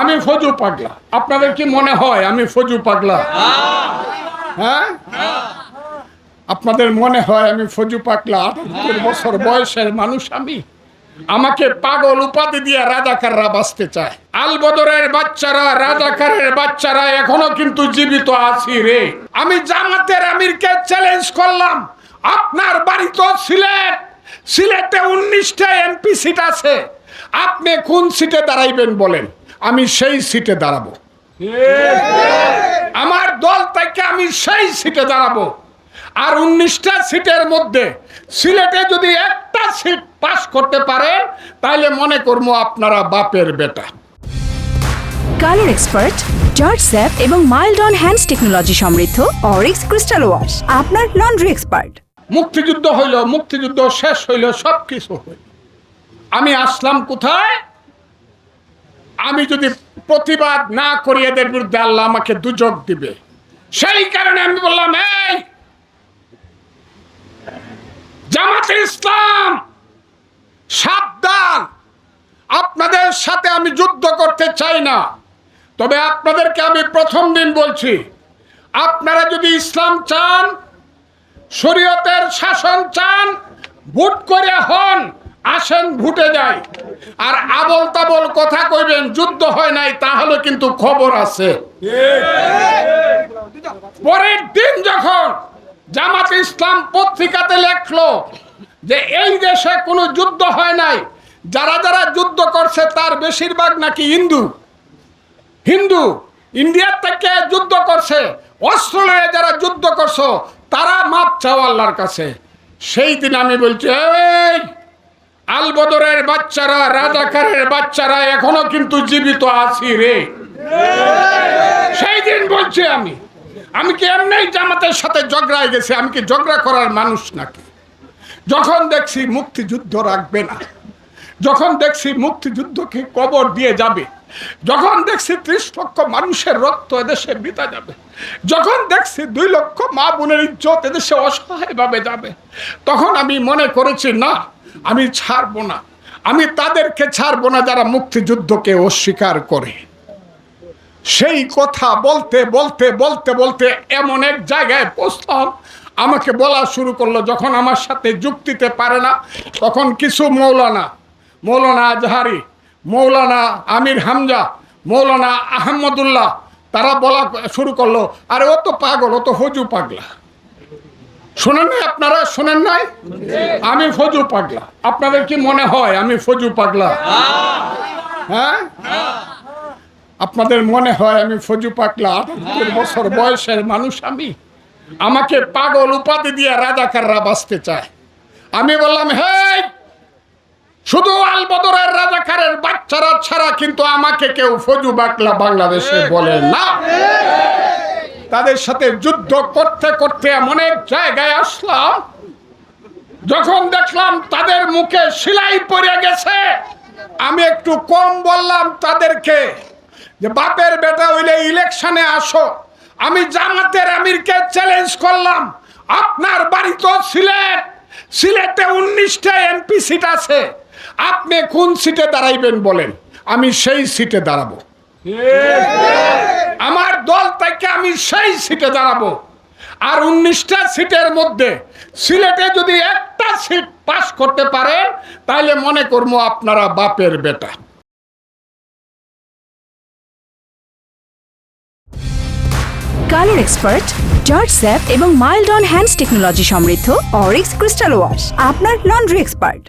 আমি ফজু পাগলা। আপনাদের কি মনে হয় আমি ফজু পাগলা? হ্যাঁ? আপনাদের মনে হয় আমি ফজু পাগলা? আটাত্তর বছর বয়সের মানুষ আমি। আমাকে পাগল উপাধি দিয়ে রাজাকাররা বাঁচতে চায়। আলবদরের বাচ্চারা, রাজাকারের বাচ্চারা এখনও কিন্তু জীবিত আছি রে। আমি জামাতের আমিরকে চ্যালেঞ্জ করলাম। আপনার বাড়ি তো সিলেট। সিলেটে উনিশটা এমপি সিট আছে। আপনি কোন সিটে দাঁড়াইবেন বলেন? আমি সেই সিটে দাঁড়াবো। আমার দল থেকে আমি সেই সিটে দাঁড়াবো। আর উনিশটা সিটের মধ্যে সিলেটে যদি একটা সিট পাস করতে পারে তাহলে মনে করব আপনারা বাপের বেটা। কালার এক্সপার্ট জর্জ স্যাপ এবং মাইল্ড অন হ্যান্ডস টেকনোলজি সমৃদ্ধ অরিক্স ক্রিস্টাল ওয়াশ আপনার লন্ড্রি এক্সপার্ট। মুক্তিযুদ্ধ হইল মুক্তিযুদ্ধ শেষ হইল সব কিছু হইল। আমি আসলাম কোথায়? আমি যদি প্রতিবাদ না করি এদের বিরুদ্ধে আল্লাহ আমাকে দুযোগ দিবে। সেই কারণে আমি বললাম, এই জামাতে ইসলাম, সাবধান। আপনাদের সাথে আমি যুদ্ধ করতে চাই না। তবে আপনাদেরকে আমি প্রথম দিন বলছি, আপনারা যদি ইসলাম চান, শরীয়তের শাসন চান, ভোট করে হন, আসেন, ভুটে যায় আর আবল তাবল কথা কইবেন, যুদ্ধ হয় নাই, তাহলে কিন্তু খবর আছে। পরের দিন যখন জামাত ইসলাম পত্রিকাতে লেখলো যে এই দেশে কোনো যুদ্ধ হয় নাই, যারা যারা যুদ্ধ করছে তার বেশিরভাগ নাকি হিন্দু। হিন্দু, ইন্ডিয়ার থেকে যুদ্ধ করছে অস্ত্র লয়ে যারা যুদ্ধ করছ, তারা মাপ চাও আল্লাহর কাছে। সেই দিন আমি বলছি, এই আলবদরের বাচ্চারা, রাজাকারের বাচ্চারা এখনও কিন্তু জীবিত আছি রে। সেই দিন বলছি আমি আমি কি এমনি জামাতের সাথে ঝগড়ায় গেছি? আমি কি ঝগড়া করার মানুষ নাকি? যখন দেখছি মুক্তিযুদ্ধ রাখবে না, যখন দেখছি মুক্তিযুদ্ধকে কবর দিয়ে যাবে, যখন দেখছি ত্রিশ লক্ষ মানুষের রক্ত এদেশে বিতা যাবে, যখন দেখছি দুই লক্ষ মা বোনের ইজ্জত এদেশে অসহায়ভাবে যাবে, তখন আমি মনে করেছি, না আমি ছাড়বো না। আমি তাদেরকে ছাড়বো না যারা মুক্তিযুদ্ধকে অস্বীকার করে। সেই কথা বলতে বলতে বলতে বলতে এমন এক জায়গায় পৌঁছলাম। আমাকে বলা শুরু করল, যখন আমার সাথে যুক্তিতে পারে না, তখন কিছু মৌলানা মৌলানা আজহারি, মৌলানা আমির হামজা, মৌলানা আহমদুল্লাহ, তারা বলা শুরু করল, আরে ও তো পাগল, ও তো হজু পাগলা। শোনেন নাই আপনারা? শোনেন নাই? আমি ফজু পাগলা। আপনাদের কি মনে হয় আমি ফজু পাগলা? হ্যাঁ? আপনাদের মনে হয় আমি ফজু পাকলা আটাত্তর বছর বয়সের মানুষ আমি। আমাকে পাগল উপাধি দিয়ে রাজাকাররা বাঁচতে চায়। আমি বললাম হে শুধু আলবদরের রাজাকারের বাচ্চারা ছাড়া কিন্তু আমাকে কেউ ফজু বাকলা বাংলাদেশে বলে না। তাদের সাথে যুদ্ধ করতে করতে এমন এক জায়গায় আসলাম যখন দেখলাম তাদের মুখে সিলাই পড়ে গেছে। আমি একটু কম বললাম তাদেরকে যে বাপের বেটা হইলে ইলেকশনে আসো। আমি জামাতের আমিরকে চ্যালেঞ্জ করলাম। আপনার বাড়ি তো সিলেট। সিলেটে উনিশটা এমপি সিট আছে। আপনি কোন সিটে দাঁড়াইবেন বলেন? আমি সেই সিটে দাঁড়াবো। আমার দল সেই সিটে দাঁড়াবো। আর উনিশটা সিটের মধ্যে সিলেটে যদি একটা সিট পাস করতে পারে তাহলে মনে করব আপনারা বাপের বেটা। কালার এক্সপার্ট, জর্জ স্যাপ এবং মাইল্ড অন হ্যান্ডস টেকনোলজি সমৃদ্ধ অরিক্স ক্রিস্টাল ওয়াশ, আপনার লন্ড্রি এক্সপার্ট।